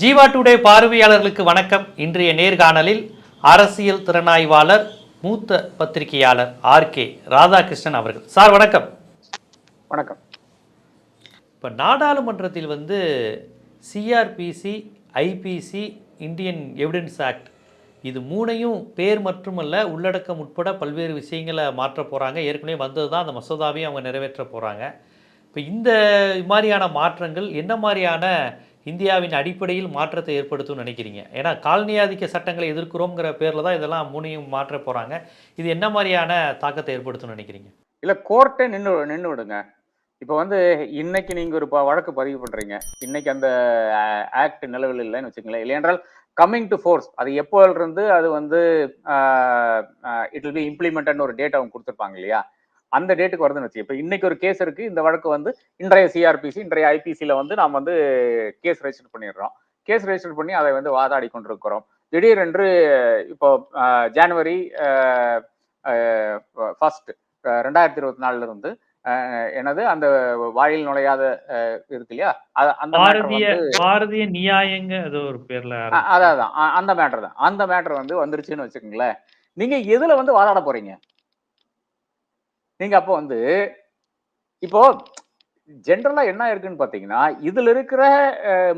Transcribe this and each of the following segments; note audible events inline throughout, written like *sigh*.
Jeeva today பார்வையாளர்களுக்கு வணக்கம். இன்றைய நேர்காணலில் அரசியல் திறனாய்வாளர் மூத்த பத்திரிகையாளர் ஆர் கே ராதாகிருஷ்ணன் அவர்கள். சார் வணக்கம். வணக்கம். இப்போ நாடாளுமன்றத்தில் வந்து CRPC IPC Indian Evidence Act இது மூணையும் பேர் மட்டுமல்ல உள்ளடக்கம் உட்பட பல்வேறு விஷயங்களை மாற்ற போகிறாங்க ஏற்கனவே வந்தது தான் அந்த மசோதாவையும் அவங்க நிறைவேற்ற போகிறாங்க இப்போ இந்த மாதிரியான மாற்றங்கள் என்ன மாதிரியான இந்தியாவின் அடிப்படையில் மாற்றத்தை ஏற்படுத்தும்னு நினைக்கிறீங்க. ஏன்னா காலனியாதிக்க சட்டங்களை எதிர்க்கிறோங்கிற பேரில் தான் இதெல்லாம் மூணையும் மாற்ற போகிறாங்க இது என்ன மாதிரியான தாக்கத்தை ஏற்படுத்தும்னு நினைக்கிறீங்க? இல்லை கோர்ட்டே நின்று நின்று விடுங்க. இப்போ வந்து இன்னைக்கு நீங்கள் ஒரு ப- வழக்கு பதிவு பண்ணுறீங்க இன்னைக்கு அந்த ஆக்ட் நிலவில் இல்லைன்னு வச்சுங்களேன் இல்லையென்றால் கம்மிங் டு ஃபோர்ஸ் அது எப்போருந்து அது வந்து இட் வில் பி இம்ப்ளிமெண்ட்னு ஒரு டேட் அவங்க கொடுத்துருப்பாங்க இல்லையா? அந்த டேட்டுக்கு வருதுன்னு வச்சு இப்போ இன்னைக்கு ஒரு கேஸ் இருக்கு. இந்த வழக்கு வந்து இன்றைய சிஆர்பிசி இன்றைய ஐபிசியில் வந்து நாம் வந்து கேஸ் ரெஜிஸ்டர் பண்ணிடுறோம். கேஸ் ரெஜிஸ்டர் பண்ணி அதை வந்து வாதாடி கொண்டிருக்கிறோம். திடீரென்று இப்போ ஜனவரி ஃபர்ஸ்ட் ரெண்டாயிரத்தி இருபத்தி நாலுல இருந்து அஹ், என்னது அந்த வாயில் நுழையாத இருக்கு இல்லையா? அந்த பாரதிய நியாயங்க அது ஒரு பேர்ல அதான் அந்த மேட்டர் தான். அந்த மேட்டர் வந்து வந்துருச்சுன்னு வச்சுக்கோங்களேன். நீங்க எதுல வந்து வாதாட போறீங்க? நீங்க அப்போ வந்து இப்போ ஜென்ரலா என்ன இருக்குன்னு பாத்தீங்கன்னா இதுல இருக்கிற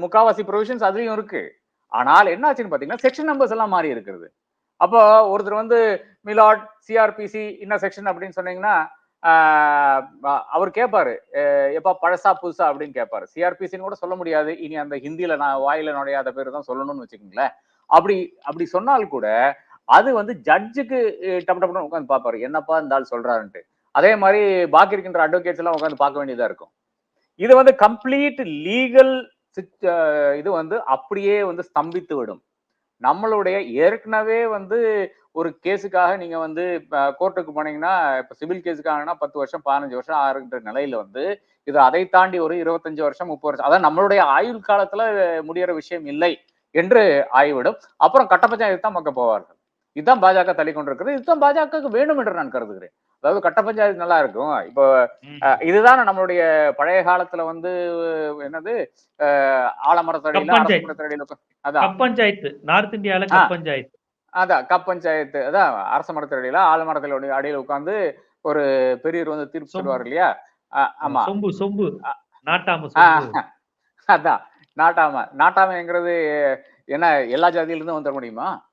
முக்காவாசி ப்ரொவிஷன்ஸ் அதுலயும் இருக்கு. ஆனால் என்ன ஆச்சுன்னு பாத்தீங்கன்னா செக்ஷன் நம்பர்ஸ் எல்லாம் மாறி இருக்கிறது. அப்போ ஒருத்தர் வந்து மிலாட் சிஆர்பிசி இன்ன செக்ஷன் அப்படின்னு சொன்னீங்கன்னா அவர் கேட்பாரு எப்பா பழசா புதுசா? அப்படின்னு கேட்பாரு சிஆர்பிசின்னு கூட சொல்ல முடியாது. இனி அந்த ஹிந்தியில நான் வாயில நுழையாத பேர் தான் சொல்லணும்னு வச்சுக்கோங்களேன். அப்படி அப்படி சொன்னால் கூட அது வந்து ஜட்ஜுக்கு டப்பு டப்புன்னு உட்காந்து பார்ப்பாரு என்னப்பா இந்த ஆள் சொல்றாருன்ட்டு. அதே மாதிரி பாக்கி இருக்கின்ற அட்வொகேட்ஸ் எல்லாம் உட்காந்து பார்க்க வேண்டியதா இருக்கும். இது வந்து கம்ப்ளீட் லீகல் இது வந்து அப்படியே வந்து ஸ்தம்பித்து விடும். நம்மளுடைய ஏற்கனவே வந்து ஒரு கேஸுக்காக நீங்க வந்து கோர்ட்டுக்கு போனீங்கன்னா இப்ப சிவில் கேஸுக்காகனா பத்து வருஷம் பதினஞ்சு வருஷம் ஆறுன்ற நிலையில வந்து இது அதை தாண்டி ஒரு இருபத்தஞ்சு வருஷம் முப்பது வருஷம் அதான் நம்மளுடைய ஆயுள் காலத்துல முடியற விஷயம் இல்லை என்று ஆகிவிடும். அப்புறம் கட்டப்பஞ்சாயத்து தான் மக்கள் போவார்கள். இதுதான் பாஜக தள்ளி கொண்டிருக்கிறது. இதுதான் பாஜகவுக்கு வேணும் என்று நான் கருதுகிறேன். அதாவது கட்ட பஞ்சாயத்து நல்லா இருக்கும். இப்போ இதுதான் நம்மளுடைய பழைய காலத்துல வந்து என்னது ஆலமரத்தடியில அரச கப்பஞ்சாயத்து. மரத்தடியில உட்கா- அதான். பஞ்சாயத்து. நார்த் இந்தியால பஞ்சாயத்து. அதான் கப் பஞ்சாயத்து. அதான் அரச மரத்தடியில ஆலமரத்தடியோட அடியில உட்கார்ந்து ஒரு பெரியவர் வந்து தீர்ப்பு. சொல்லுவார் இல்லையா? ஆமா. சொம்பு சொம்பு. நாட்டாம அதான். நாட்டாம. நாட்டாமைங்கிறது என்ன எல்லா ஜாதியில இருந்தும் வந்துட முடியுமா?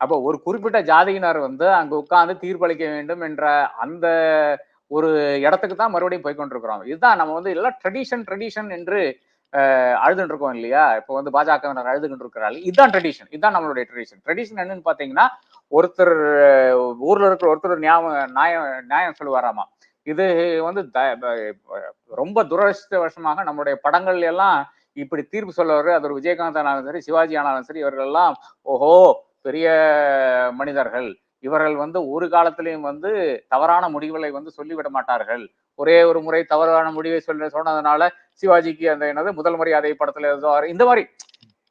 அப்போ ஒரு குறிப்பிட்ட ஜாதியினர் வந்து அங்க உட்கார்ந்து தீர்ப்பளிக்க வேண்டும் என்ற அந்த ஒரு இடத்துக்கு தான் மறுபடியும் போய் கொண்டிருக்கிறோம். இதுதான் நம்ம வந்து எல்லாம் ட்ரெடிஷன் ட்ரெடிஷன் என்று அஹ், அழுதுட்டு இருக்கோம் இல்லையா? இப்போ வந்து பாஜக அழுதுகிட்டு இருக்கிறாள் இதுதான் ட்ரெடிஷன் இதுதான் நம்மளுடைய ட்ரெடிஷன் ட்ரெடிஷன் என்னன்னு பாத்தீங்கன்னா ஒருத்தர் ஊர்ல இருக்கிற ஒருத்தர் நியாயம் நியாயம் நியாயம் சொல்லுவாராமா? இது வந்து த- ப- ரொம்ப துரதிருஷ்டவசமாக நம்மளுடைய படங்கள் எல்லாம் இப்படி தீர்ப்பு சொல்லவர். அது ஒரு விஜயகாந்த் ஆனாலும் சரி சிவாஜி ஆனாலும் சரி இவர்கள் எல்லாம் ஓஹோ பெரிய மனிதர்கள் இவர்கள் வந்து ஒரு காலத்திலையும் வந்து தவறான முடிவுகளை வந்து சொல்லிவிட மாட்டார்கள். ஒரே ஒரு முறை தவறான முடிவை சொல்ல சொன்னதுனால சிவாஜிக்கு அந்த என்னது முதல் மரியாதை படத்துல ஏதோ இந்த மாதிரி.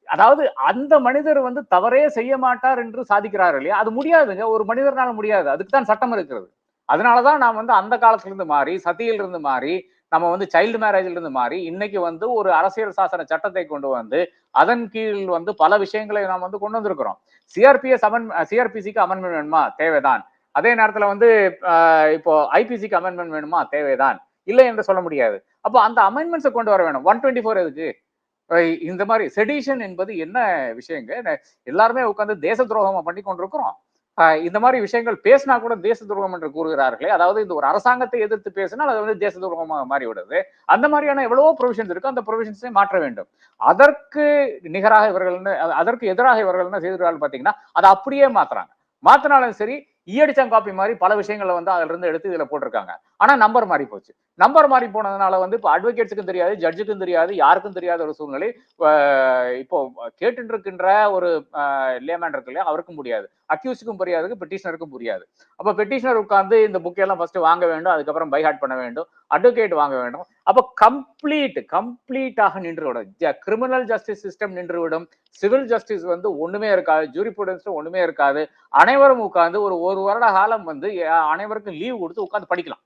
அதாவது அந்த மனிதர் வந்து தவறே செய்ய மாட்டார் என்று சாதிக்கிறார் இல்லையா? அது முடியாதுங்க. ஒரு மனிதர்னால முடியாது. அதுக்கு தான் சட்டம் இருக்கிறது. அதனாலதான் நான் வந்து அந்த காலத்துல இருந்து மாறி சதியில இருந்து மாறி நம்ம வந்து சைல்டு மேரேஜ்ல இருந்து மாறி இன்னைக்கு வந்து ஒரு அரசியல் சாசன சட்டத்தை கொண்டு வந்து அதன் கீழ் வந்து பல விஷயங்களை நாம் வந்து கொண்டு வந்திருக்கிறோம். சிஆர்பிஎஸ் அமன் சிஆர்பிசிக்கு அமெண்ட்மெண்ட் வேணுமா? தேவைதான். அதே நேரத்துல வந்து இப்போ ஐபிசிக்கு அமெண்ட்மெண்ட் வேணுமா? தேவைதான். இல்லை என்று சொல்ல முடியாது. அப்போ அந்த அமெண்ட்மெண்ட்ஸை கொண்டு வர வேணும். ஒன் டுவெண்ட்டி ஃபோர் எதுக்கு இந்த மாதிரி செடிஷன் என்பது என்ன விஷயங்க? எல்லாருமே உட்காந்து தேச துரோகமா பண்ணி கொண்டிருக்கிறோம் இந்த மாதிரி விஷயங்கள் பேசினா கூட தேச துரோகம் என்று கூறுகிறார்களே. அதாவது இந்த ஒரு அரசாங்கத்தை எதிர்த்து பேசினால் அது வந்து தேச துரோகமாக மாறி விடுது அந்த மாதிரியான எவ்வளவோ ப்ரொவிஷன்ஸ் இருக்கு. அந்த ப்ரொவிஷன்ஸை மாற்ற வேண்டும். அதற்கு நிகராக இவர்கள் அதற்கு எதிராக இவர்கள் என்ன செய்திருக்காங்க பாத்தீங்கன்னா அதை அப்படியே மாத்துறாங்க. மாத்தினாலும் சரி ஈயடிச்சான் காப்பி மாதிரி பல விஷயங்களை வந்து அதுல இருந்து எடுத்து இதுல போட்டிருக்காங்க. ஆனா நம்பர் மாறி போச்சு. நம்பர் மாறி போனதுனால வந்து இப்போ அட்வொகேட்ஸுக்கும் தெரியாது ஜட்ஜுக்கும் தெரியாது யாருக்கும் தெரியாத ஒரு சூழ்நிலை. இப்போ கேட்டு இருக்கின்ற ஒரு லேமேன் இருக்கு இல்லையா அவருக்கும் முடியாது. அக்யூஸுக்கும் புரியாது பெட்டிஷனருக்கும் புரியாது. அப்ப பெட்டிஷனர் உட்கார்ந்து இந்த புக் எல்லாம் ஃபர்ஸ்ட் வாங்க வேண்டும் அதுக்கப்புறம் பை ஹார்ட் பண்ண வேண்டும் அட்வொகேட் வாங்க வேண்டும். அப்ப கம்ப்ளீட் கம்ப்ளீட்டாக நின்றுவிடும். கிரிமினல் ஜஸ்டிஸ் சிஸ்டம் நின்றுவிடும். சிவில் ஜஸ்டிஸ் வந்து ஒண்ணுமே இருக்காது ஜூரிபுடன்ஸ் ஒண்ணுமே இருக்காது. அனைவரும் உட்கார்ந்து ஒரு ஒரு வருட காலம் வந்து அனைவருக்கும் லீவ் கொடுத்து உட்கார்ந்து படிக்கலாம்.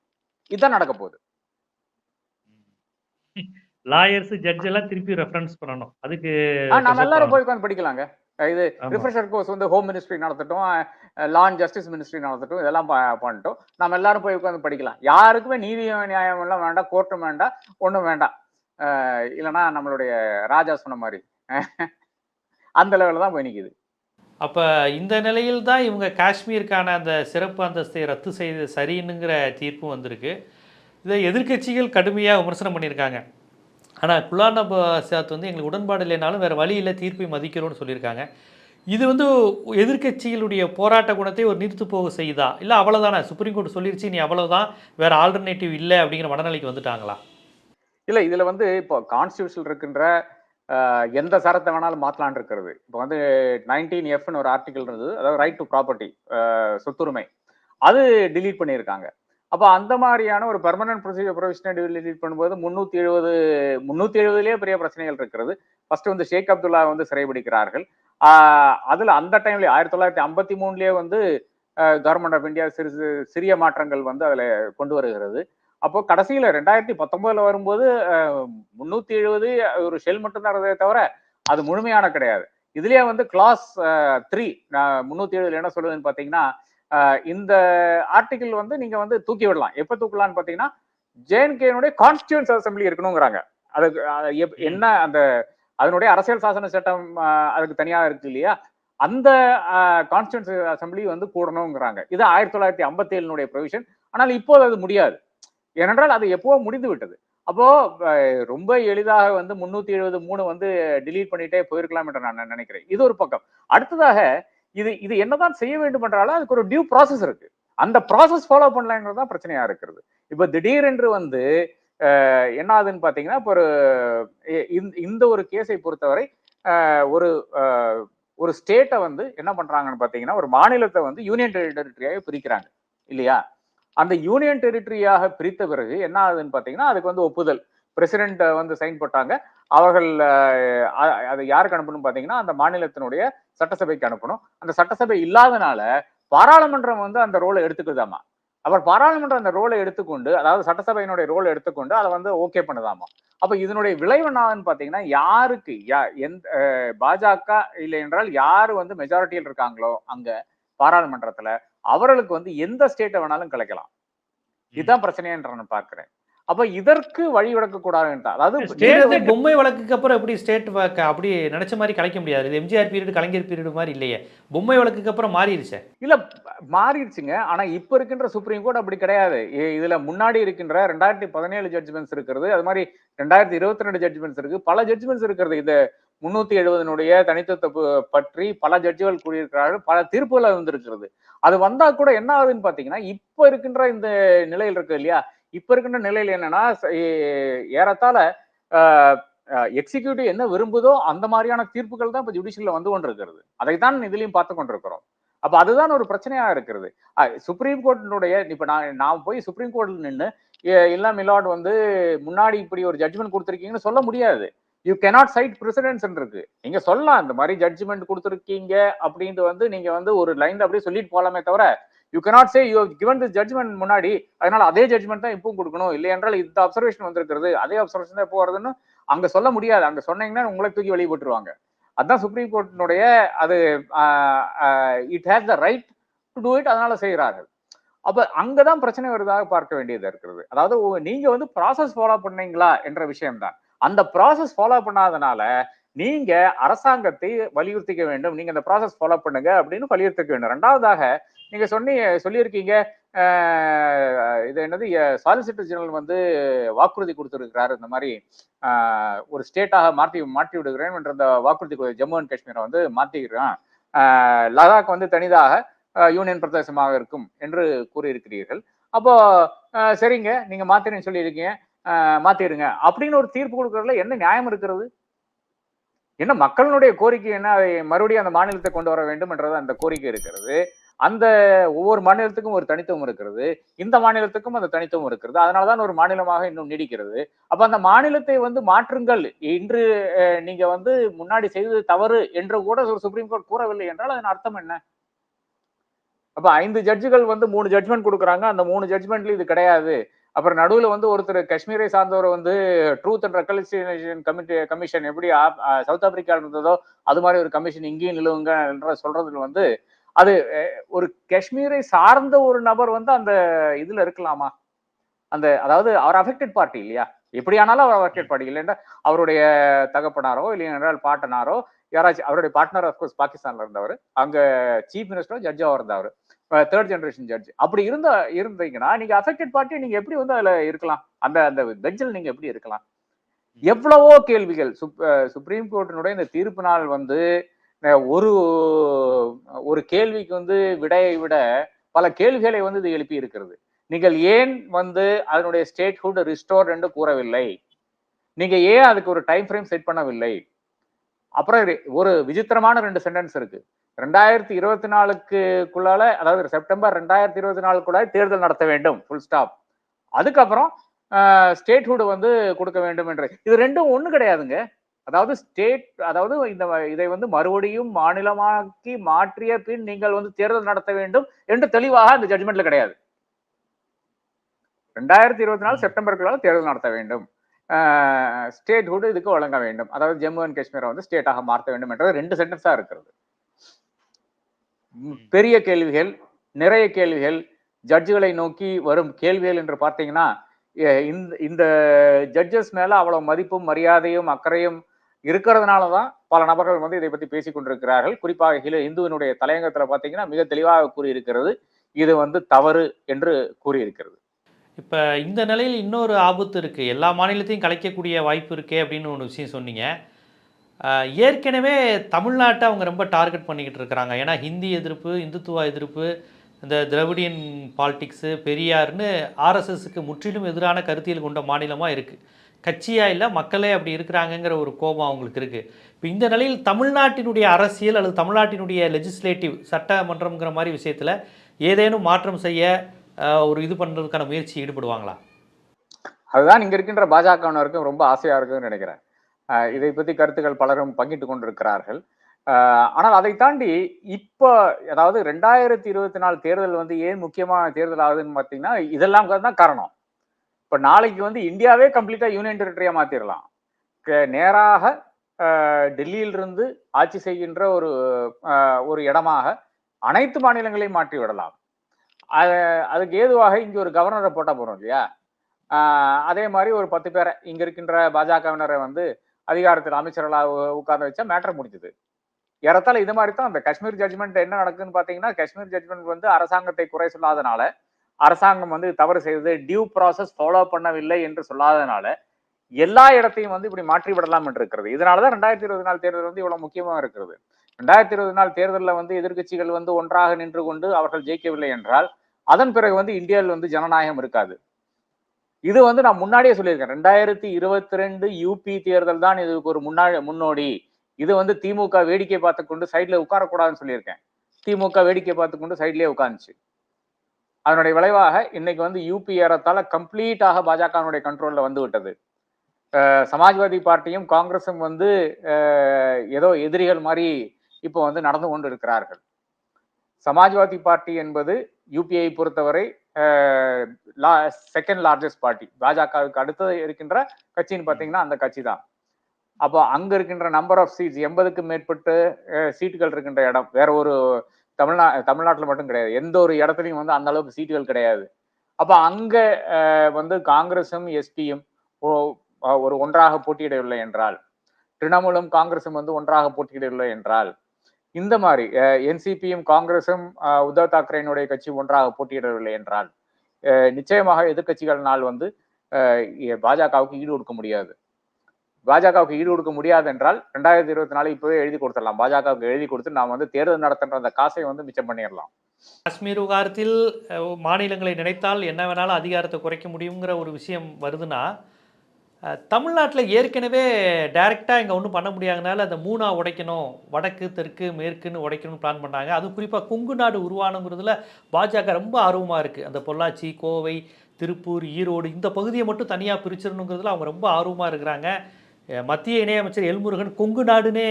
இதுதான் நடக்க போகுது. லாயர்ஸ் ஜட்ஜ் எல்லாம் திருப்பி ரெஃபரன்ஸ் பண்ணணும். அதுக்கு நம்ம எல்லாரும். போய் உட்காந்து படிக்கலாங்க. இது. ரிஃப்ரெஷர் கோர்ஸ் வந்து ஹோம் மினிஸ்ட்ரி நடத்தட்டும் லா அண்ட் ஜஸ்டிஸ் மினிஸ்ட்ரி நடத்தட்டும் இதெல்லாம் பண்ணிட்டோம். நம்ம எல்லாரும் போய் உட்காந்து படிக்கலாம். யாருக்குமே நீதி நியாயம் எல்லாம் வேண்டாம் கோர்ட்டும் வேண்டாம் ஒண்ணும் வேண்டாம். இல்லைன்னா நம்மளுடைய ராஜா சொன்ன மாதிரி. *laughs* அந்த லெவலில் தான் போய் நிக்குது. அப்ப இந்த நிலையில் தான் இவங்க காஷ்மீருக்கான அந்த சிறப்பு அந்தஸ்தை ரத்து செய்தது சரின்னுங்கிற தீர்ப்பு வந்திருக்கு. இதை எதிர்க்கட்சிகள் கடுமையாக விமர்சனம் பண்ணியிருக்காங்க. ஆனால் குலான் ஆசாத் வந்து எங்களுக்கு உடன்பாடு இல்லைனாலும் வேறு வழியில் தீர்ப்பை மதிக்கிறோம்னு சொல்லியிருக்காங்க. இது வந்து எதிர்க்கட்சிகளுடைய போராட்ட குணத்தை ஒரு நிறுத்து போக செய்யுதா? இல்லை அவ்வளோதானே சுப்ரீம் கோர்ட் சொல்லிருச்சு நீ அவ்வளோதான் வேறு ஆல்டர்னேட்டிவ் இல்லை அப்படிங்கிற மனநிலைக்கு வந்துட்டாங்களா? இல்லை இதில் வந்து இப்போ கான்ஸ்டியூஷன் இருக்கின்ற எந்த சரத்தை வேணாலும் மாற்றலான் இருக்கிறது. இப்போ வந்து நைன்டீன் எஃப்னு ஒரு ஆர்டிக்கல் இருந்தது அதாவது ரைட் டு ப்ராப்பர்ட்டி சொத்துரிமை. அது டிலீட் பண்ணியிருக்காங்க. அப்போ அந்த மாதிரியான ஒரு பெர்மனன்ட் ப்ரொசீஜர் ப்ரொவிஷனை delete பண்ணும்போது முந்நூற்றி எழுபது முந்நூற்றி எழுபதுலேயே பெரிய பிரச்சனைகள் இருக்கிறது. ஃபர்ஸ்ட் வந்து ஷேக் அப்துல்லா வந்து சிறைபிடிக்கிறார்கள். அதில் அந்த டைம்லேயே ஆயிரத்தி தொள்ளாயிரத்தி ஐம்பத்தி மூணுலேயே வந்து கவர்மெண்ட் ஆஃப் இந்தியா சிறு சிறிய மாற்றங்கள் வந்து அதில் கொண்டு வருகிறது. அப்போ கடைசியில் ரெண்டாயிரத்தி பத்தொன்பதுல வரும்போது முந்நூற்றி எழுபது ஒரு ஷெல் மட்டும்தான் இருந்ததே தவிர அது முழுமையான கிடையாது. இதுலேயே வந்து கிளாஸ் த்ரீ முந்நூற்றி எழுபதுல என்ன சொல்லுதுன்னு பார்த்தீங்கன்னா இந்த ஆர்டிகிள் வந்து நீங்க வந்து தூக்கி விடலாம். எப்ப தூக்கலாம்னு பாத்தீங்கன்னா ஜேஎன்கேனுடைய கான்ஸ்டியூன்ஸ் அசம்பிளி இருக்கணுங்கிறாங்க. அதுக்கு என்ன அந்த அதனுடைய அரசியல் சாசன சட்டம் அதுக்கு தனியா இருக்கு இல்லையா? அந்த கான்ஸ்டியூன்ஸ் அசம்பிளி வந்து கூடணுங்கிறாங்க. இது ஆயிரத்தி தொள்ளாயிரத்தி ஐம்பத்தி ஏழுனுடைய ப்ரொவிஷன் ஆனால் இப்போது அது முடியாது. ஏனென்றால் அது எப்போ முடிந்து விட்டது. அப்போ ரொம்ப எளிதாக வந்து முன்னூத்தி எழுபது மூணு வந்து delete பண்ணிட்டே போயிருக்கலாம் என்று நான் நினைக்கிறேன். இது ஒரு பக்கம். அடுத்ததாக இது இது என்னதான் செய்ய வேண்டும் என்றாலும் அதுக்கு ஒரு டியூ ப்ராசஸ் இருக்கு. அந்த ப்ராசஸ் ஃபாலோ பண்ணலங்கிறது தான் பிரச்சனையா இருக்கிறது. இப்போ திடீரென்று வந்து என்ன ஆகுதுன்னு பார்த்தீங்கன்னா இப்போ ஒரு இந்த- இந்த ஒரு கேஸை பொறுத்தவரை ஒரு ஒரு ஸ்டேட்டை வந்து என்ன பண்றாங்கன்னு பார்த்தீங்கன்னா ஒரு மாநிலத்தை வந்து யூனியன் டெரிட்டரியாக பிரிக்கிறாங்க. இல்லையா? அந்த யூனியன் டெரிட்டரியாக பிரித்த பிறகு என்ன ஆகுதுன்னு பார்த்தீங்கன்னா அதுக்கு வந்து ஒப்புதல். பிரசிடென்ட் வந்து சைன் போட்டாங்க. அவர்கள் அதை யாருக்கு அனுப்பணும் பாத்தீங்கன்னா அந்த மாநிலத்தினுடைய சட்டசபைக்கு அனுப்பணும். அந்த சட்டசபை இல்லாதனால பாராளுமன்றம் வந்து அந்த ரோலை எடுத்துக்குதாமா? அப்புறம் பாராளுமன்றம் அந்த ரோலை எடுத்துக்கொண்டு அதாவது சட்டசபையினுடைய ரோலை எடுத்துக்கொண்டு அதை வந்து ஓகே பண்ணுதாமா? அப்ப இதனுடைய விளைவு என்னன்னு பாத்தீங்கன்னா யாருக்கு யா- எந்த பாஜக இல்லை என்றால் யாரு வந்து மெஜாரிட்டியில் இருக்காங்களோ அங்க பாராளுமன்றத்துல அவர்களுக்கு வந்து எந்த ஸ்டேட்டை வேணாலும் கலைக்கலாம். இதுதான் பிரச்சனைன்ற நான் பார்க்கிறேன். அப்ப இதற்கு வழி விடக்க கூடாதுன்னு அதாவது ஸ்டேட் பொம்மை வழக்குக்கு அப்புறம் எப்படி ஸ்டேட் அப்படி நினைச்ச மாதிரி கலைக்க முடியாது. இது எம்ஜிஆர் பீரியட் கலைஞர் பீரியட் மாதிரி இல்லையே. பொம்மை வழக்குக்கு அப்புறம் மாறிடுச்சே. இல்ல மாறிடுச்சுங்க. ஆனா இப்ப இருக்கின்ற சுப்ரீம் கோர்ட் அப்படி கிடையாது. இதுல முன்னாடி இருக்கின்ற ரெண்டாயிரத்தி பதினேழு ஜட்ஜ்மெண்ட்ஸ் இருக்கிறது அது மாதிரி ரெண்டாயிரத்தி இருபத்தி ரெண்டு ஜட்ஜ்மெண்ட்ஸ் இருக்கு. பல ஜட்ஜ்மெண்ட்ஸ் இருக்கிறது. இது முன்னூத்தி எழுபதனுடைய தனித்துவத்தை பற்றி பல ஜட்ஜுகள் கூறியிருக்கிறார்கள். பல தீர்ப்புகள் வந்திருக்கிறது. அது வந்தா கூட என்ன ஆகுதுன்னு பாத்தீங்கன்னா இப்ப இருக்கின்ற இந்த நிலையில் இருக்கு இல்லையா? இப்ப இருக்கின்ற நிலையில் என்னன்னா ஏறத்தாழ எக்ஸிக்யூட்டிவ் என்ன விரும்புதோ அந்த மாதிரியான தீர்ப்புகள் தான் இப்ப ஜுடிஷியல்ல வந்து கொண்டிருக்கிறது. அதைத்தான் இதுலயும் பார்த்து கொண்டிருக்கிறோம். அப்ப அதுதான் ஒரு பிரச்சனையா இருக்கிறது. சுப்ரீம் கோர்ட்டினுடைய இப்ப நான் நான் போய் சுப்ரீம் கோர்ட்ல நின்று இல்லாம மிலாட் வந்து முன்னாடி இப்படி ஒரு ஜட்ஜ்மெண்ட் கொடுத்துருக்கீங்கன்னு சொல்ல முடியாது. யூ கெனாட் சைட் precedents இருக்கு நீங்க சொல்லலாம் இந்த மாதிரி ஜட்ஜ்மெண்ட் கொடுத்துருக்கீங்க அப்படின்ட்டு வந்து நீங்க வந்து ஒரு லைன்ல அப்படியே சொல்லிட்டு போகலாமே தவிர you cannot say you given this judgement முன்னாடி அதனால அதே ஜட்ஜ்மெண்ட் தான் இப்பவும் கொடுக்கணும். இல்லை என்றால் இந்த அப்சர்வேஷன் வந்திருக்கிறது. அதே அப்சர்வேஷன் தான் எப்போ வருதுன்னு அங்க சொல்ல முடியாது. அங்க சொன்னீங்கன்னா உங்களை தூக்கி வெளியே போட்டுருவாங்க. அதான் சுப்ரீம் கோர்ட்டினுடைய அது it has the right to do it அதனால செய்கிறார்கள். அப்ப அங்கதான் பிரச்சனை வருவதாக பார்க்க வேண்டியது இருக்கிறது. அதாவது நீங்க வந்து ப்ராசஸ் ஃபாலோ பண்ணீங்களா என்ற விஷயம்தான். அந்த ப்ராசஸ் ஃபாலோ பண்ணாதனால நீங்க அரசாங்கத்தை வலியுறுத்திக்க வேண்டும். நீங்க அந்த ப்ராசஸ் ஃபாலோ பண்ணுங்க அப்படின்னு வலியுறுத்திக்க வேண்டும். ரெண்டாவதாக நீங்க சொன்னி சொல்லியிருக்கீங்க. இது என்னது சாலிசிட்டர் ஜெனரல் வந்து வாக்குறுதி கொடுத்துருக்கிறாரு. இந்த மாதிரி ஒரு ஸ்டேட்டாக மாற்றி மாற்றி விடுகிறேன் என்ற அந்த வாக்குறுதி ஜம்மு அண்ட் காஷ்மீரை வந்து மாத்திக்கிறேன். லடாக் வந்து தனிதாக யூனியன் பிரதேசமாக இருக்கும் என்று கூறியிருக்கிறீர்கள். அப்போ சரிங்க நீங்க மாத்திரன்னு சொல்லியிருக்கீங்க. மாத்திருங்க. அப்படின்னு ஒரு தீர்ப்பு கொடுக்கறதுல என்ன நியாயம் இருக்கிறது? என்ன மக்களுடைய கோரிக்கை என்ன? அதை மறுபடியும் அந்த மாநிலத்தை கொண்டு வர வேண்டும் என்றது அந்த கோரிக்கை இருக்கிறது. அந்த ஒவ்வொரு மாநிலத்துக்கும் ஒரு தனித்துவம் இருக்கிறது. இந்த மாநிலத்துக்கும் அந்த தனித்துவம் இருக்கிறது. அதனாலதான் ஒரு மாநிலமாக இன்னும் நீடிக்கிறது. அப்ப அந்த மாநிலத்தை வந்து மாற்றுங்கள். இன்று நீங்க வந்து முன்னாடி செய்தது தவறு என்று கூட ஒரு சுப்ரீம் கோர்ட் கூறவில்லை என்றால் அதன் அர்த்தம் என்ன? அப்ப ஐந்து ஜட்ஜுகள் வந்து மூணு ஜட்ஜ்மெண்ட் கொடுக்குறாங்க. அந்த மூணு ஜட்ஜ்மெண்ட்ல இது கிடையாது. அப்புறம் நடுவில் வந்து ஒருத்தர் காஷ்மீரை சார்ந்தவர் வந்து truth and reconciliation committee commission எப்படி ஆப்- சவுத் ஆப்பிரிக்காவில் இருந்ததோ அது மாதிரி ஒரு கமிஷன் இங்கேயும் நிலவுங்க என்ற சொல்றதுல வந்து அது ஒரு காஷ்மீரை சார்ந்த ஒரு நபர் வந்து அந்த இதுல இருக்கலாமா? அந்த அதாவது அவர் அஃபெக்டட் பார்ட்டி இல்லையா? எப்படியானாலும் அவர் அஃபெக்டட் பார்ட்டி இல்லைன்னா அவருடைய தகப்பனாரோ இல்லை என்றால் பாட்டனாரோ யாராச்சும் அவருடைய பார்ட்னர் அஃப்கோர்ஸ் பாகிஸ்தான்ல இருந்தவர் அங்க சீஃப் மினிஸ்டரோ ஜட்ஜாவும் இருந்தவர் தேர்ட் ஜெனரேஷன் ஜட்ஜ் அப்படி இருந்த இருந்தீங்கன்னா நீங்க அஃபெக்டட் பார்ட்டி நீங்க எப்படி வந்து அதுல இருக்கலாம்? அந்த அந்த பெஞ்சில் நீங்க எப்படி இருக்கலாம்? எவ்வளவோ கேள்விகள். சுப்ரீம் கோர்ட்டினுடைய இந்த தீர்ப்பு நாள் வந்து ஒரு ஒரு கேள்விக்கு வந்து விடையை விட பல கேள்விகளை வந்து இது எழுப்பி இருக்கிறது. நீங்கள் ஏன் வந்து அதனுடைய ஸ்டேட்ஹுட் ரிஸ்டோர் என்று கூறவில்லை? நீங்க ஏன் அதுக்கு ஒரு டைம் ஃப்ரேம் செட் பண்ணவில்லை? அப்புறம் ஒரு விசித்திரமான ரெண்டு சென்டென்ஸ் இருக்கு. ரெண்டாயிரத்தி இருபத்தி நாலுக்குள்ளால அதாவது செப்டம்பர் ரெண்டாயிரத்தி இருபத்தி நாலுக்குள்ளால தேர்தல் நடத்த வேண்டும் ஃபுல் ஸ்டாப் அதுக்கப்புறம் ஸ்டேட்ஹுட் வந்து கொடுக்க வேண்டும் என்று. இது ரெண்டும் ஒண்ணு கிடையாதுங்க. அதாவது ஸ்டேட் அதாவது இந்த இதை வந்து மறுபடியும் மாநிலமாக்கி மாற்றிய பின் நீங்கள் வந்து தேர்தல் நடத்த வேண்டும் என்று தெளிவாக அந்த ஜட்மெண்ட்ல கிடையாது. ரெண்டாயிரத்தி இருபத்தி நாலு செப்டம்பருக்குள்ளால தேர்தல் நடத்த வேண்டும். ஸ்டேட்ஹுட் இதுக்கு வழங்க வேண்டும். அதாவது ஜம்மு அண்ட் காஷ்மீரை வந்து ஸ்டேட்டாக மாற்ற வேண்டும் என்றது ரெண்டு சென்டென்ஸா இருக்கிறது. பெரிய கேள்விகள் நிறைய கேள்விகள் ஜட்ஜுகளை நோக்கி வரும் கேள்விகள் என்று பார்த்தீங்கன்னா இந்த இந்த ஜட்ஜஸ் மேல அவ்வளவு மதிப்பும் மரியாதையும் அக்கறையும் இருக்கிறதுனால தான் பல நபர்கள் வந்து இதை பத்தி பேசிக் கொண்டிருக்கிறார்கள். குறிப்பாக ஹில இந்துவினுடைய தலையங்கத்துல பார்த்தீங்கன்னா மிக தெளிவாக கூறியிருக்கிறது. இது வந்து தவறு என்று கூறியிருக்கிறது. இப்போ இந்த நிலையில் இன்னொரு ஆபத்து இருக்குது எல்லா மாநிலத்தையும் கலைக்கக்கூடிய வாய்ப்பு இருக்கே அப்படின்னு ஒரு விஷயம் சொன்னீங்க. ஏற்கனவே தமிழ்நாட்டை அவங்க ரொம்ப டார்கெட் பண்ணிக்கிட்டு இருக்கிறாங்க ஏன்னா ஹிந்தி எதிர்ப்பு இந்துத்துவ எதிர்ப்பு இந்த திராவிடியன் பாலிடிக்ஸு பெரியார்னு ஆர்எஸ்எஸ்க்கு முற்றிலும் எதிரான கருத்தியல் கொண்ட மாநிலமாக இருக்குது கட்சியாக இல்லை மக்களே அப்படி இருக்கிறாங்கங்கிற ஒரு கோபம் அவங்களுக்கு இருக்குது இப்போ இந்த நிலையில் தமிழ்நாட்டினுடைய அரசியல் அல்லது தமிழ்நாட்டினுடைய லெஜிஸ்லேட்டிவ் சட்டமன்றம்ங்கிற மாதிரி விஷயத்தில் ஏதேனும் மாற்றம் செய்ய ஒரு இது பண்ணுறதுக்கான முயற்சி ஈடுபடுவாங்களா? அதுதான் இங்கே இருக்கின்ற பாஜகவினருக்கும் ரொம்ப ஆசையாக இருக்குன்னு நினைக்கிறேன். இதை பற்றி கருத்துக்கள் பலரும் பங்கிட்டு கொண்டிருக்கிறார்கள். ஆனால் அதை தாண்டி இப்போ அதாவது ரெண்டாயிரத்தி இருபத்தி நாலு தேர்தல் வந்து ஏன் முக்கியமான தேர்தல் ஆகுதுன்னு பார்த்தீங்கன்னா இதெல்லாம் தான் காரணம். இப்ப நாளைக்கு வந்து இந்தியாவே கம்ப்ளீட்டா யூனியன் டெரிட்டரியா மாத்திரலாம். க- நேராக டெல்லியில் டெல்லியிலிருந்து ஆட்சி செய்கின்ற ஒரு ஒரு இடமாக அனைத்து மாநிலங்களையும் மாற்றி விடலாம். அது- அதுக்கு ஏதுவாக இங்க ஒரு கவர்னரை போட்டா போறோம் இல்லையா? அதே மாதிரி ஒரு பத்து பேரை இங்க இருக்கின்ற பாஜகவினரை வந்து அதிகாரத்தில் அமைச்சர்களாக உட்கார்ந்து வச்சா மேட்டர் முடிஞ்சது. ஏறத்தால இது மாதிரி தான் அந்த காஷ்மீர் ஜட்ஜ்மெண்ட் என்ன நடக்குதுன்னு பாத்தீங்கன்னா காஷ்மீர் ஜட்மெண்ட் வந்து அரசாங்கத்தை குறை சொல்லாதனால அரசாங்கம் வந்து தவறு செய்தது டியூ ப்ராசஸ் ஃபாலோ பண்ணவில்லை என்று சொல்லாதனால எல்லா இடத்தையும் வந்து இப்படி மாற்றி விடலாம் என்று இருக்கிறது. இதனாலதான் ரெண்டாயிரத்தி இருபது நாள் தேர்தல் வந்து இவ்வளவு முக்கியமா இருக்கிறது. ரெண்டாயிரத்தி இருபது நாள் தேர்தலில் வந்து எதிர்க்கட்சிகள் வந்து ஒன்றாக நின்று கொண்டு அவர்கள் ஜெயிக்கவில்லை என்றால் அதன் பிறகு வந்து இந்தியாவில் வந்து ஜனநாயகம் இருக்காது. இது வந்து நான் முன்னாடியே சொல்லியிருக்கேன். ரெண்டாயிரத்தி இருபத்தி ரெண்டு யூபி தேர்தல் தான் இதுக்கு ஒரு முன்னாடி முன்னோடி. இது வந்து திமுக வேடிக்கை பார்த்து கொண்டு சைட்ல உட்காரக்கூடாதுன்னு சொல்லியிருக்கேன். திமுக வேடிக்கை பார்த்து கொண்டு சைட்லயே உட்காந்துச்சு. அதனுடைய விளைவாக இன்னைக்கு வந்து யூபி ஏறத்தால கம்ப்ளீட்டாக பாஜகனுடைய கண்ட்ரோல்ல வந்து விட்டது. சமாஜ்வாதி பார்ட்டியும் காங்கிரஸும் வந்து ஏதோ எதிரிகள் மாதிரி இப்போ வந்து நடந்து கொண்டு இருக்கிறார்கள் சமாஜ்வாதி பார்ட்டி என்பது யூபிஐ பொறுத்தவரை லா செகண்ட் லார்ஜஸ்ட் பார்ட்டி பாஜகவுக்கு அடுத்தது இருக்கின்ற கட்சின்னு பார்த்தீங்கன்னா அந்த கட்சி தான். அப்போ அங்க இருக்கின்ற நம்பர் ஆஃப் சீட்ஸ் எண்பதுக்கும் மேற்பட்டு சீட்டுகள் இருக்கின்ற இடம் வேற ஒரு தமிழ்நா தமிழ்நாட்டில் மட்டும் கிடையாது. எந்த ஒரு இடத்துலையும் வந்து அந்த அளவுக்கு சீட்டுகள் கிடையாது. அப்போ அங்க அஹ், வந்து காங்கிரஸும் எஸ்பியும் ஒரு ஒன்றாக போட்டியிடவில்லை என்றால் திரிணாமுலும் காங்கிரஸும் வந்து ஒன்றாக போட்டியிடவில்லை என்றால் இந்த மாதிரி என்சிபியும் காங்கிரஸும் அஹ், உத்தவ் தாக்கரேனுடைய கட்சி ஒன்றாக போட்டியிடவில்லை என்றால் அஹ், நிச்சயமாக எதிர்க்கட்சிகள்னால் வந்து அஹ், பாஜகவுக்கு ஈடு கொடுக்க முடியாது. பாஜகவுக்கு ஈடு கொடுக்க முடியாது என்றால் ரெண்டாயிரத்தி இருபத்தி நாலு இப்பவே எழுதி கொடுத்துடலாம். பாஜகவுக்கு எழுதி கொடுத்து நாம் வந்து தேர்தல் நடத்துன்ற அந்த காசை வந்து மிச்சம் பண்ணிடலாம். காஷ்மீர் விவகாரத்தில் மாநிலங்களை நினைத்தால் என்ன வேணாலும் அதிகாரத்தை குறைக்க முடியுங்கிற ஒரு விஷயம் வருதுன்னா தமிழ்நாட்டில் ஏற்கனவே டைரெக்டாக இங்கே ஒன்றும் பண்ண முடியாதனால அந்த மூணாக உடைக்கணும். வடக்கு தெற்கு மேற்குன்னு உடைக்கணும்னு பிளான் பண்ணாங்க. அதுவும் குறிப்பாக கொங்கு நாடு உருவானுங்கிறதுல பாஜக ரொம்ப ஆர்வமாக இருக்குது அந்த பொள்ளாச்சி கோவை திருப்பூர் ஈரோடு இந்த பகுதியை மட்டும் தனியாக பிரிச்சிடணுங்கிறதுல அவங்க ரொம்ப ஆர்வமாக இருக்கிறாங்க. மத்திய இணையமைச்சர் எல்முருகன் கொங்கு நாடுனே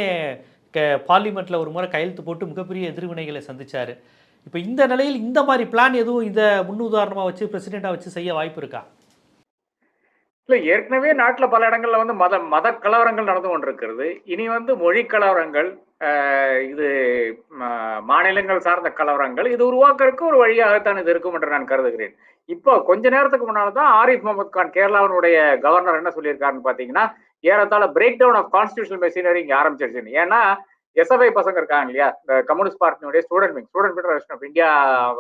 க பார்லிமெண்ட்டில் ஒரு முறை கையெழுத்து போட்டு மிகப்பெரிய எதிர்வினைகளை சந்தித்தார் இப்போ இந்த நிலையில் இந்த மாதிரி பிளான் எதுவும் இதை முன்னுதாரணமாக வச்சு பிரசிடெண்ட்டாக வச்சு செய்ய வாய்ப்பு இருக்கா? இல்லை ஏற்கனவே நாட்டில் பல இடங்களில் வந்து மத மத கலவரங்கள் நடந்து கொண்டிருக்கிறது. இனி வந்து மொழி கலவரங்கள் இது மாநிலங்கள் சார்ந்த கலவரங்கள் இது உருவாக்குறதுக்கு ஒரு வழியாகத்தான் இது இருக்கும் என்று நான் கருதுகிறேன். இப்போ கொஞ்ச நேரத்துக்கு முன்னால் தான் ஆரிஃப் முகமது கான் கேரளாவினுடைய கவர்னர் என்ன சொல்லியிருக்காருன்னு பார்த்தீங்கன்னா ஏறத்தாழ break down of constitutional machinery இங்க ஆரம்பிச்சிருச்சு. ஏன்னா எஸ்எஃப்ஐ பசங்க இருக்காங்க இல்லையா? இந்த communist பார்ட்டினுடைய student wing Student Federation of India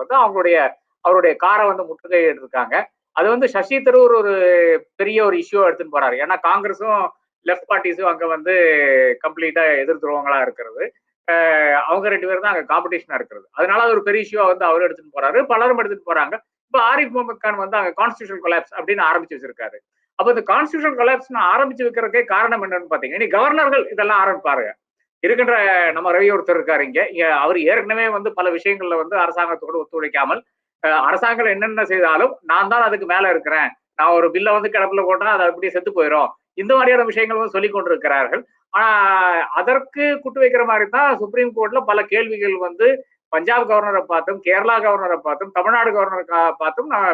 வந்து அவங்களுடைய அவருடைய காரை வந்து முற்றுகை எடுத்திருக்காங்க. அது வந்து சசி தரூர் ஒரு பெரிய ஒரு இஷ்யூ எடுத்துன்னு போறாரு. ஏன்னா காங்கிரஸும் லெஃப்ட் பார்ட்டிஸும் அங்க வந்து கம்ப்ளீட்டா எதிர்த்துருவங்களா இருக்கிறது. அவங்க ரெண்டு பேரும் தான் அங்க காம்படிஷனா இருக்கிறது. அதனால அது ஒரு பெரிய இஷ்யூவா வந்து அவர் எடுத்துட்டு போறாரு. பலரும் எடுத்துட்டு போறாங்க. இப்போ ஆரிஃப் முகமது கான் வந்து அங்க கான்ஸ்டியூஷன் கொலாப்ஸ் அப்படின்னு ஆரம்பிச்சு வச்சிருக்காரு. அப்ப இந்த கான்ஸ்டியூஷன் கொலாப்ஸ் ஆரம்பிச்சு வைக்கிறதுக்கே காரணம் என்னன்னு பாத்தீங்கன்னா இனி கவர்னர்கள் இதெல்லாம் ஆரம்பிப்பாருங்க இருக்கின்ற நம்ம ரவி ஒருத்தர் இருக்காரு இங்க. இங்க அவர் ஏற்கனவே வந்து பல விஷயங்கள்ல வந்து அரசாங்கத்தோடு ஒத்துழைக்காமல் அரசாங்கம் என்னென்ன செய்தாலும் நான் தான் அதுக்கு மேல இருக்கிறேன். நான் ஒரு பில்லை வந்து கிடப்புல போட்டா அது அப்படியே செத்து போயிடும் இந்த மாதிரியான விஷயங்கள் வந்து சொல்லி கொண்டிருக்கிறார்கள். ஆனா அதற்கு குட்டு வைக்கிற மாதிரி தான் சுப்ரீம் கோர்ட்ல பல கேள்விகள் வந்து பஞ்சாப் கவர்னரை பார்த்தும் கேரளா கவர்னரை பார்த்தும் தமிழ்நாடு கவர்னரை பார்த்தும் நான்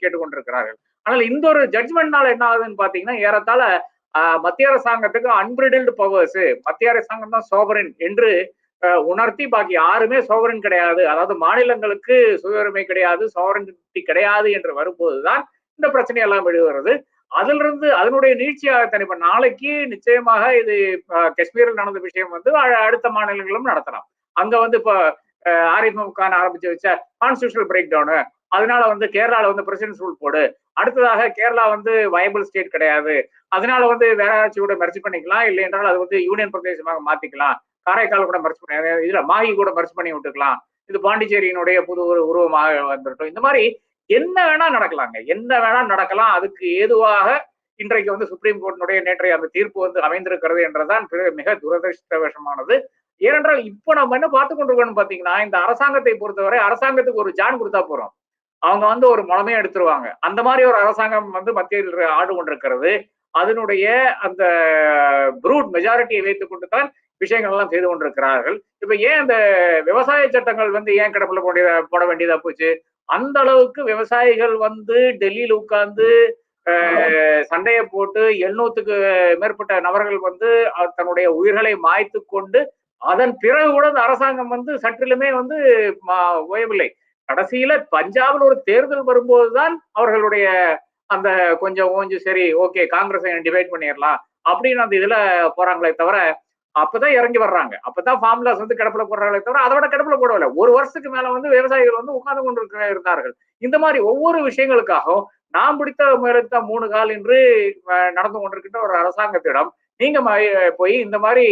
கேட்டுக்கொண்டிருக்கிறார்கள் ஆனால் இந்த ஒரு ஜட்ஜ்மெண்ட்னால என்ன ஆகுதுன்னு பாத்தீங்கன்னா ஏறத்தாழ ஆஹ், மத்திய அரசாங்கத்துக்கு அன்பிரிடில்டு பவர்ஸ் மத்திய அரசாங்கம் தான் சோபரின் என்று உணர்த்தி பாக்கி யாருமே சோவரன் கிடையாது அதாவது மாநிலங்களுக்கு சுயரிமை கிடையாது சோவரிட்டி கிடையாது என்று வரும்போதுதான் இந்த பிரச்சனை எல்லாம் எழுகிறது அதுல இருந்து அதனுடைய நீட்சியாக இப்ப நாளைக்கு நிச்சயமாக இது காஷ்மீரில் நடந்த விஷயம் வந்து அடுத்த மாநிலங்களும் நடத்தலாம் அங்க வந்து இப்போ ஆஹ், கான் ஆரம்பிச்சு வச்ச கான்ஸ்டியூஷனல் பிரேக் டவுனு அதனால வந்து கேரளால வந்து பிரசிடன்ஸ் ரூல் போடு. அடுத்ததாக கேரளா வந்து வயபிள் ஸ்டேட் கிடையாது. அதனால வந்து வேற ஏதாச்சும் கூட மெர்ஜ் பண்ணிக்கலாம். இல்லை என்றால் அது வந்து யூனியன் பிரதேசமாக மாத்திக்கலாம். காரைக்கால் கூட மர்ச் பண்ணி இதுல மாகி கூட மர்ச் பண்ணி விட்டுக்கலாம். இது பாண்டிச்சேரியினுடைய புது ஒரு உருவமாக வந்துட்டோம் இந்த மாதிரி என்ன வேணா நடக்கலாங்க. என்ன வேணா நடக்கலாம். அதுக்கு ஏதுவாக இன்றைக்கு வந்து சுப்ரீம் கோர்ட்டினுடைய நேற்றைய அந்த தீர்ப்பு வந்து அமைந்திருக்கிறது என்றுதான் மிக துரதிருஷ்டவசமானது. ஏனென்றால் இப்போ நம்ம என்ன பார்த்து கொண்டிருக்கோம்னு பாத்தீங்கன்னா இந்த அரசாங்கத்தை பொறுத்தவரை அரசாங்கத்துக்கு ஒரு ஜான் கொடுத்தா போறோம். அவங்க வந்து ஒரு முழமையை எடுத்துருவாங்க. அந்த மாதிரி ஒரு அரசாங்கம் வந்து மத்தியில் ஆடு கொண்டிருக்கிறது. அதனுடைய அந்த ப்ரூட் மெஜாரிட்டியை வைத்துக் கொண்டு தான் விஷயங்கள் எல்லாம் செய்து கொண்டிருக்கிறார்கள். இப்ப ஏன் அந்த விவசாய சட்டங்கள் வந்து ஏன் கிடப்புல போட போட வேண்டியதா போச்சு? அந்த அளவுக்கு விவசாயிகள் வந்து டெல்லியில் உட்கார்ந்து சண்டையை போட்டு எழுநூத்துக்கு மேற்பட்ட நபர்கள் வந்து தன்னுடைய உயிர்களை மாய்த்து கொண்டு அதன் பிறகு கூட இந்த அரசாங்கம் வந்து சற்றிலுமே வந்து மா- ஓயவில்லை. கடைசியில பஞ்சாபில் ஒரு தேர்தல் வரும்போதுதான் அவர்களுடைய அந்த கொஞ்சம் கொஞ்சம் சரி ஓகே காங்கிரஸை டிவைட் பண்ணிடலாம் அப்படின்னு அந்த இதுல போறாங்களே தவிர அப்பதான் இறங்கி வர்றாங்க. அப்பதான் ஃபார்முலாஸ் வந்து கிடப்புல போடுறாங்களே தவிர அதை விட கிடப்புல போடவில்லை. ஒரு வருஷத்துக்கு மேல வந்து விவசாயிகள் வந்து உட்கார்ந்து கொண்டு இருந்தார்கள். இந்த மாதிரி ஒவ்வொரு விஷயங்களுக்காகவும் நாம் பிடித்த முயலத்த மூணு கால் என்று நடந்து கொண்டிருக்கின்ற ஒரு அரசாங்கத்திடம் நீங்க போய் இந்த மாதிரி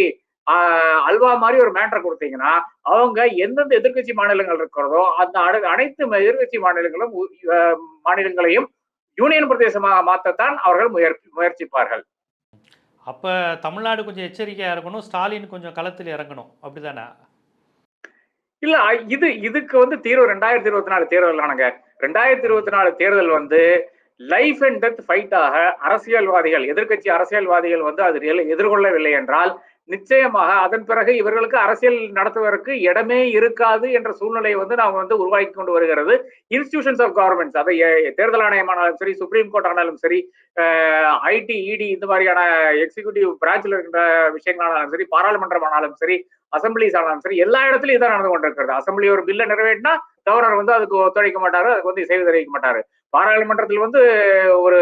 அல்வா மாதிரி ஒரு மேட்டரை கொடுத்தீங்கன்னா அவங்க எந்தெந்த எதிர்க்கட்சி மாநிலங்கள் இருக்கிறதோ அந்த அனைத்து எதிர்க்கட்சி மாநிலங்களும் மாநிலங்களையும் யூனியன் பிரதேசமாக மாற்றத்தான் அவர்கள் முயற்சி முயற்சிப்பார்கள். அப்போ தமிழ்நாடு கொஞ்சம் எச்சரிக்கையாக இருக்கணும் ஸ்டாலின் கொஞ்சம் களத்தில் இறங்கணும் அப்படிதானே? இல்ல இது இதுக்கு வந்து தீர்வு ரெண்டாயிரத்தி இருபத்தி நாலு தேர்தல் ஆனங்க ரெண்டாயிரத்தி இருபத்தி நாலு தேர்தல் வந்து லைஃப் அண்ட் டெத் ஃபைட்டாக அரசியல்வாதிகள் எதிர்க்கட்சி அரசியல்வாதிகள் வந்து அது எதிர்கொள்ளவில்லை என்றால் நிச்சயமாக அதன் பிறகு இவர்களுக்கு அரசியல் நடத்துவதற்கு இடமே இருக்காது என்ற சூழ்நிலையை வந்து நாம் வந்து உருவாக்கி கொண்டு வருகிறது. இன்ஸ்டிடியூஷன்ஸ் ஆஃப் கவர்மெண்ட்ஸ் அதை தேர்தல் ஆணையமானாலும் சரி சுப்ரீம் கோர்ட் ஆனாலும் சரி ஐடி இடி இந்த மாதிரியான எக்ஸிகியூட்டிவ் பிரான்ச்ல இருக்கின்ற விஷயங்களானாலும் சரி பாராளுமன்றம் ஆனாலும் சரி அசம்பிளிஸ் ஆனாலும் சரி எல்லா இடத்துலையும் இதான் நடந்து கொண்டிருக்கிறது. அசம்பிளி ஒரு பில்லை நிறைவேற்றினா கவர்னர் வந்து அதுக்கு ஒத்துழைக்க மாட்டாரு அதுக்கு வந்து இசைவு தெரிவிக்க மாட்டாரு. பாராளுமன்றத்தில் வந்து ஒரு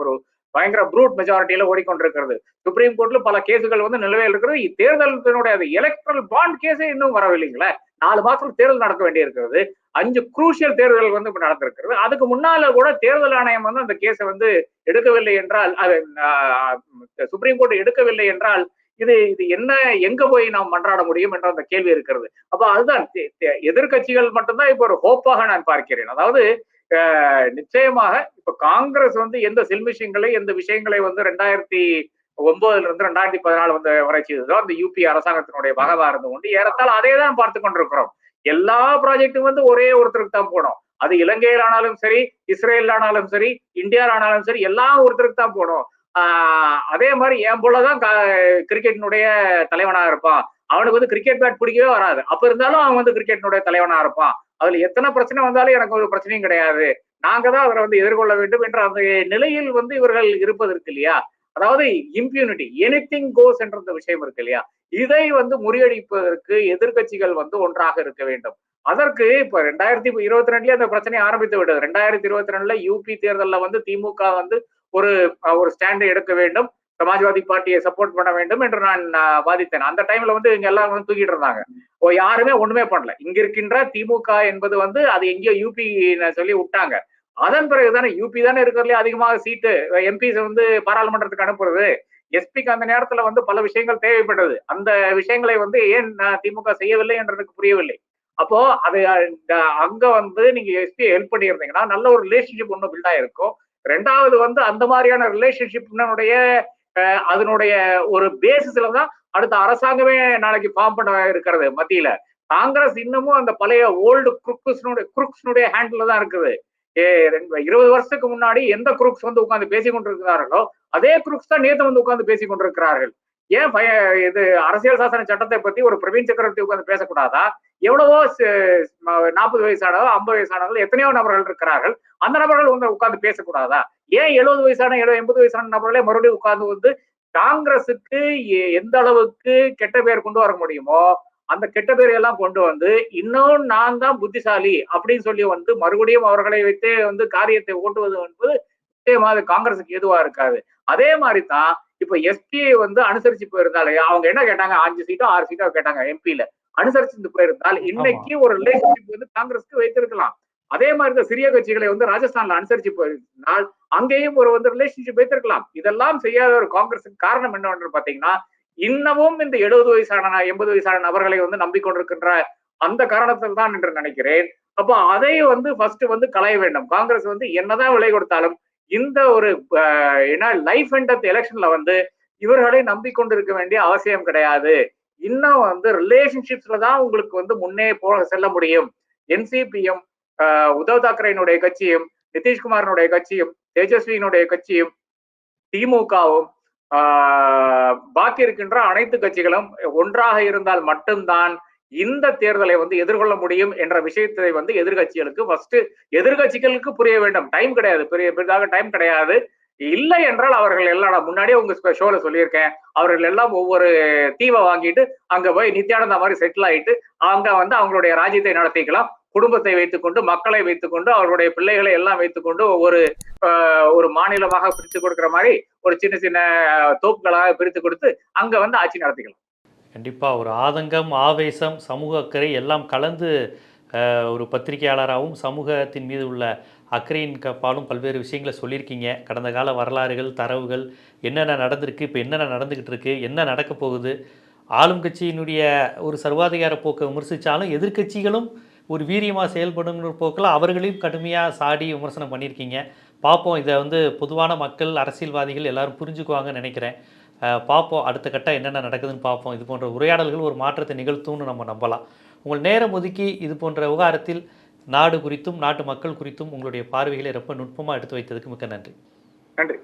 ஒரு பயங்கர ப்ரூட் மெஜாரிட்டியில ஓடிக்கொண்டிருக்கிறது. சுப்ரீம் கோர்ட்ல பல கேசுகள் வந்து நிலுவையில் இருக்கிறது. இ- தேர்தலினுடைய எலக்ட்ரல் பாண்ட் கேஸே இன்னும் வரவில்லைங்களே. நாலு மாசத்துல தேர்தல் நடக்க வேண்டியிருக்கிறது. அஞ்சு குரூஷியல் தேர்தல் வந்து இப்ப நடந்திருக்கிறது. அதுக்கு முன்னால கூட தேர்தல் ஆணையம் வந்து அந்த கேஸை வந்து எடுக்கவில்லை என்றால் அது சுப்ரீம் கோர்ட் எடுக்கவில்லை என்றால் இது இது என்ன எங்க போய் நாம் மன்றாட முடியும் என்ற அந்த கேள்வி இருக்கிறது. அப்ப அதுதான் எதிர்கட்சிகள் எதிர்க்கட்சிகள் மட்டும்தான் இப்ப ஒரு ஹோப்பாக நான் பார்க்கிறேன். அதாவது நிச்சயமாக இப்ப காங்கிரஸ் வந்து எந்த செல்மிஷங்களை எந்த விஷயங்களை வந்து ரெண்டாயிரத்தி ஒன்பதுல இருந்து ரெண்டாயிரத்தி பதினாலு வந்து வரை செய்ததோ அந்த யூபி அரசாங்கத்தினுடைய பகவா இருந்து கொண்டு ஏறத்தால் அதே தான் பார்த்து கொண்டிருக்கிறோம். எல்லா ப்ராஜெக்டும் வந்து ஒரே ஒருத்தருக்கு தான் போனோம். அது இலங்கையில் ஆனாலும் சரி இஸ்ரேல் ஆனாலும் சரி இந்தியாவில் ஆனாலும் சரி எல்லாம் ஒருத்தருக்கு தான் போனோம். அதே மாதிரி என் போலதான் கிரிக்கெட்டினுடைய தலைவனா இருப்பான். அவனுக்கு வந்து கிரிக்கெட் பேட் பிடிக்கவே வராது. அப்ப இருந்தாலும் அவன் வந்து கிரிக்கெட்டினுடைய தலைவனா இருப்பான். அதுல எத்தனை பிரச்சனை வந்தாலும் எனக்கு ஒரு பிரச்சனையும் கிடையாது. நாங்க தான் அதை வந்து எதிர்கொள்ள வேண்டும் என்ற அந்த நிலையில் வந்து இவர்கள் இருப்பதற்கு இல்லையா? அதாவது இம்பியூனிட்டி எனிதிங் கோஸ் என்ற அந்த விஷயம் இருக்கு இல்லையா? இதை வந்து முறியடிப்பதற்கு எதிர்க்கட்சிகள் வந்து ஒன்றாக இருக்க வேண்டும். அதற்கு இப்ப ரெண்டாயிரத்தி இருபத்தி ரெண்டுல அந்த பிரச்சனை ஆரம்பித்து விட்டது. ரெண்டாயிரத்தி இருபத்தி ரெண்டுல யூபி தேர்தலில் வந்து திமுக வந்து ஒரு ஒரு ஸ்டாண்டை எடுக்க வேண்டும். சமாஜ்வாதி பார்ட்டியை சப்போர்ட் பண்ண வேண்டும் என்று நான் வாதித்தேன். அந்த டைம்ல வந்து இங்க எல்லாம் வந்து தூக்கிட்டு இருந்தாங்க. ஓ யாருமே ஒண்ணுமே பண்ணல. இங்க இருக்கின்ற திமுக என்பது வந்து அது எங்கேயோ யூபி சொல்லி விட்டாங்க. அதன் பிறகு தானே யூபி தானே இருக்கிறதுலே அதிகமாக சீட்டு எம்பிஸ் வந்து பாராளுமன்றத்துக்கு அனுப்புறது. எஸ்பிக்கு அந்த நேரத்துல வந்து பல விஷயங்கள் தேவைப்பட்டது. அந்த விஷயங்களை வந்து ஏன் திமுக செய்யவில்லை என்றதுக்கு புரியவில்லை. அப்போ அது அங்க வந்து நீங்க எஸ்பி ஹெல்ப் பண்ணியிருந்தீங்கன்னா நல்ல ஒரு ரிலேஷன்ஷிப் ஒன்று பில்ட் ஆயிருக்கும். ரெண்டாவது வந்து அந்த மாதிரியான ரிலேஷன்ஷிப்னுடைய அதனுடைய ஒரு பேசிஸ்ல தான் அடுத்த அரசாங்கமே நாளைக்கு ஃபார்ம் பண்ண இருக்கிறது மத்தியில. காங்கிரஸ் இன்னமும் அந்த பழைய ஓல்டு குருக்ஸ்னுடைய குருக்ஸ்னுடைய ஹேண்டில் தான் இருக்குது. ஏ, ரெண்டு- இருபது வருஷத்துக்கு முன்னாடி எந்த குரூப்ஸ் வந்து உட்காந்து பேசி கொண்டிருக்கிறார்களோ அதே குரூப்ஸ் தான் நேத்து வந்து உட்காந்து பேசி கொண்டிருக்கிறார்கள். ஏன் பய இது அரசியல் சாசன சட்டத்தை பத்தி ஒரு பிரவீன் சக்கரவர்த்தி உட்காந்து பேசக்கூடாதா? எவ்வளவோ நாற்பது வயசானவோ ஐம்பது வயசானவர்கள் எத்தனையோ நபர்கள் இருக்கிறார்கள். அந்த நபர்கள் வந்து உட்காந்து பேசக்கூடாதா? ஏன் எழுபது வயசான எழுபது எண்பது வயசான நபர்களே மறுபடியும் உட்கார்ந்து வந்து காங்கிரசுக்கு எ- எந்த அளவுக்கு கெட்ட பேர் கொண்டு வர முடியுமோ அந்த கெட்ட பேரை எல்லாம் கொண்டு வந்து இன்னும் நான் தான் புத்திசாலி அப்படின்னு சொல்லி வந்து மறுபடியும் அவர்களை வைத்தே வந்து காரியத்தை ஓட்டுவது என்பது நிச்சயமா அது காங்கிரஸுக்கு எதுவா இருக்காது. அதே மாதிரி தான் இப்ப எஸ்பிஐ வந்து அனுசரிச்சு போயிருந்தாலே அவங்க என்ன கேட்டாங்க? அஞ்சு சீட்டோ ஆறு சீட்டோ கேட்டாங்க எம்பியில அனுசரிச்சு போயிருந்தால் இன்னைக்கு ஒரு ரிலேஷன்ஷிப் வந்து காங்கிரஸ்க்கு வைத்திருக்கலாம். அதே மாதிரி இந்த சிறிய கட்சிகளை வந்து ராஜஸ்தான்ல அனுசரிச்சு போயிருந்தால் அங்கேயும் ஒரு வந்து ரிலேஷன்ஷிப் வைத்திருக்கலாம். இதெல்லாம் செய்யாத ஒரு காங்கிரஸுக்கு காரணம் என்னவென்று பாத்தீங்கன்னா இன்னமும் இந்த எழுபது வயசான எண்பது வயசான நபர்களை வந்து நம்பிக்கொண்டிருக்கின்ற அந்த காரணத்தில் தான் என்று நினைக்கிறேன். அப்போ அதை வந்து ஃபர்ஸ்ட் வந்து களைய வேண்டும். காங்கிரஸ் வந்து என்னதான் விலை கொடுத்தாலும் இந்த ஒரு ஏன்னா என்ன லைஃப் அண்ட் டெத் எலெக்ஷன்ல வந்து இவர்களை நம்பிக்கொண்டிருக்க வேண்டிய அவசியம் கிடையாது. இன்னும் வந்து ரிலேஷன்ஷிப்ஸ்ல தான் உங்களுக்கு வந்து முன்னே போ செல்ல முடியும். என்சிபியும் உத்தவ் தாக்கரேனுடைய கட்சியும் நிதிஷ்குமாரனுடைய கட்சியும் தேஜஸ்வியினுடைய கட்சியும் திமுகவும் பாக்கி இருக்கின்ற அனைத்து கட்சிகளும் ஒன்றாக இருந்தால் மட்டும்தான் இந்த தேர்தலை வந்து எதிர்கொள்ள முடியும் என்ற விஷயத்தை வந்து எதிர்கட்சிகளுக்கு ஃபர்ஸ்ட் எதிர்கட்சிகளுக்கு புரிய வேண்டும். டைம் கிடையாது. பெரிய பெரிதாக டைம் கிடையாது. இல்லை என்றால் அவர்கள் எல்லாம் நான் முன்னாடியே உங்க ஷோல சொல்லியிருக்கேன். அவர்கள் எல்லாம் ஒவ்வொரு தீவை வாங்கிட்டு அங்க போய் நித்யானந்தா மாதிரி செட்டில் ஆயிட்டு அங்க வந்து அவங்களுடைய ராஜ்யத்தை நடத்திக்கலாம். குடும்பத்தை வைத்துக்கொண்டு மக்களை வைத்துக்கொண்டு அவர்களுடைய பிள்ளைகளை எல்லாம் வைத்துக்கொண்டு ஒவ்வொரு ஒரு மாநிலமாக பிரித்து கொடுக்கிற மாதிரி ஒரு சின்ன சின்ன தோப்புகளாக பிரித்து கொடுத்து அங்க வந்து ஆட்சி நடத்திக்கலாம். கண்டிப்பாக ஒரு ஆதங்கம் ஆவேசம் சமூக அக்கறை எல்லாம் கலந்து ஒரு பத்திரிகையாளராகவும் சமூகத்தின் மீது உள்ள அக்கறையின் கப்பாலும் பாலும் பல்வேறு விஷயங்களை சொல்லியிருக்கீங்க. கடந்த கால வரலாறுகள் தரவுகள் என்னென்ன நடந்திருக்கு இப்போ என்னென்ன நடந்துக்கிட்டு இருக்கு என்ன நடக்க போகுது? ஆளும் கட்சியினுடைய ஒரு சர்வாதிகார போக்கை விமர்சித்தாலும் எதிர்க்கட்சிகளும் ஒரு வீரியமாக செயல்படுங்கிற போக்கில் அவர்களையும் கடுமையாக சாடி விமர்சனம் பண்ணியிருக்கீங்க. பார்ப்போம் இதை வந்து பொதுவான மக்கள் அரசியல்வாதிகள் எல்லாரும் புரிஞ்சுக்குவாங்கன்னு நினைக்கிறேன். பார்ப்போம் அடுத்த கட்டம் என்னென்ன நடக்குதுன்னு பார்ப்போம் இது போன்ற உரையாடல்கள் ஒரு மாற்றத்தை நிகழ்த்தும்னு நம்ம நம்பலாம். உங்கள் நேரம் ஒதுக்கி இது போன்ற விவகாரத்தில் நாடு குறித்தும் நாட்டு மக்கள் குறித்தும் உங்களுடைய பார்வைகளை ரொம்ப நுட்பமாக எடுத்து வைத்ததுக்கு மிக்க நன்றி. நன்றி.